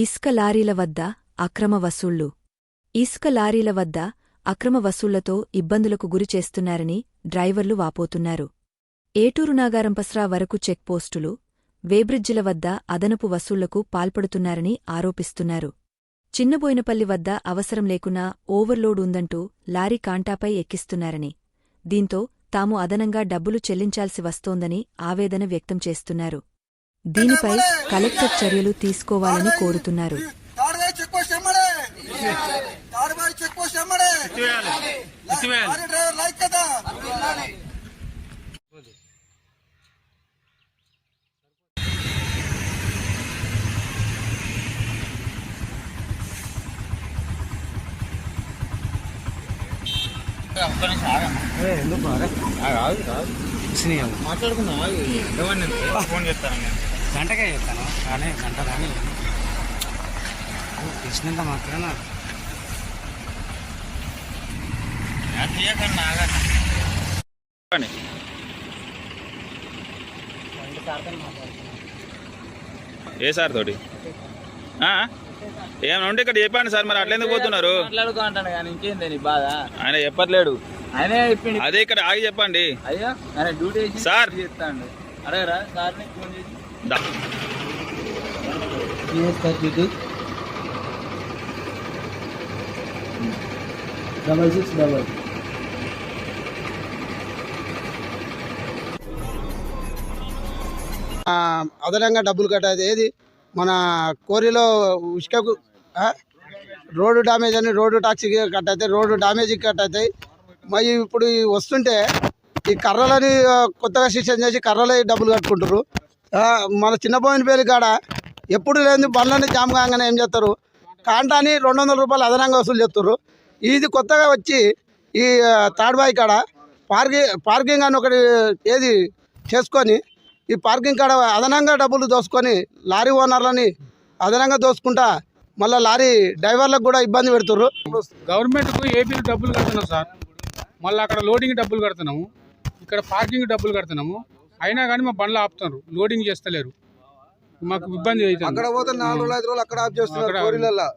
ఇసుక లారీల వద్ద అక్రమ వసూళ్ళు. ఇసుక లారీల వద్ద అక్రమ వసూళ్ళతో ఇబ్బందులకు గురిచేస్తున్నారని డ్రైవర్లు వాపోతున్నారు. ఏటూరు నాగారంపస్రా వరకు చెక్పోస్టులు వేబ్రిడ్జిల వద్ద అదనపు వసూళ్ళకు పాల్పడుతున్నారని ఆరోపిస్తున్నారు. చిన్నబోయినపల్లి వద్ద అవసరం లేకున్నా ఓవర్లోడ్ ఉందంటూ లారీ కాంటాపై ఎక్కిస్తున్నారని దీంతో తాము అదనంగా డబ్బులు చెల్లించాల్సి వస్తోందని ఆవేదన వ్యక్తం చేస్తున్నారు. దీనిపై కలెక్టర్ చర్యలు తీసుకోవాలని కోరుతున్నారు. తాడబాయి చెక్ పోస్ట్ ఎమ్మడే. తాడబాయి చెక్ పోస్ట్ ఎమ్మడే. లారీ డ్రైవర్ లైక్ కదా. ఫోన్ చేస్తాను నేను. గంటకే చెప్తాను కానీ గంట కానీ తెలిసినంత చెప్పండి. ఏ సార్ తోటి? ఆ? ఏమైనా ఉంటే ఇక్కడ చెప్పండి సార్ మరి అట్లెందుకు పోతున్నారు? ఆయన చెప్పట్లేడు. అదే ఇక్కడ ఆగి చెప్పండి. అయ్యో ఆయన డ్యూటీ చేసి సార్. చెప్తాండు. అడగరా సార్ని ఫోన్ చేసి. Double six double. అదనంగా డబ్బులు కట్టేది ఏది? మన కోరిలో ఉష్కకు ఆ, రోడ్డు డామేజ్ అని రోడ్డు టాక్సీకి కట్ అవుతాయి రోడ్డు డామేజ్కి కట్ అవుతాయి మరి ఇప్పుడు వస్తుంటే ఈ కర్రలని కొత్తగా సిస్టమ్ చేసి కర్రలు డబ్బులు కట్టుకుంటారు మన చిన్నపోయిన పేరు కాడ ఎప్పుడు లేని బండ్లని జామ్ కాగానే ఏం చేస్తారు? కాంటాని రెండు వందల రూపాయలు అదనంగా వసూలు చేస్తారు. ఇది కొత్తగా వచ్చి ఈ తాడ్బాయి కాడ పార్కింగ్ పార్కింగ్ అని ఒకటి ఏది చేసుకొని ఈ పార్కింగ్ కాడ అదనంగా డబ్బులు దోసుకొని లారీ ఓనర్లని అదనంగా దోసుకుంటా మళ్ళీ లారీ డ్రైవర్లకు కూడా ఇబ్బంది పెడుతుర్రు. గవర్నమెంట్కు ఏపీకి డబ్బులు కడుతున్నాం సార్. మళ్ళీ అక్కడ లోడింగ్ డబ్బులు కడుతున్నాము. ఇక్కడ పార్కింగ్ డబ్బులు కడుతున్నాము. అయినా కానీ మా బండ్లు ఆపుతున్నారు లోడింగ్ చేస్తలేరు. మాకు ఇబ్బంది అవుతుంది. పోతే నాలుగు రోజులు ఐదు రోజులు అక్కడ ఆఫ్ అక్కడ- కోరిలలో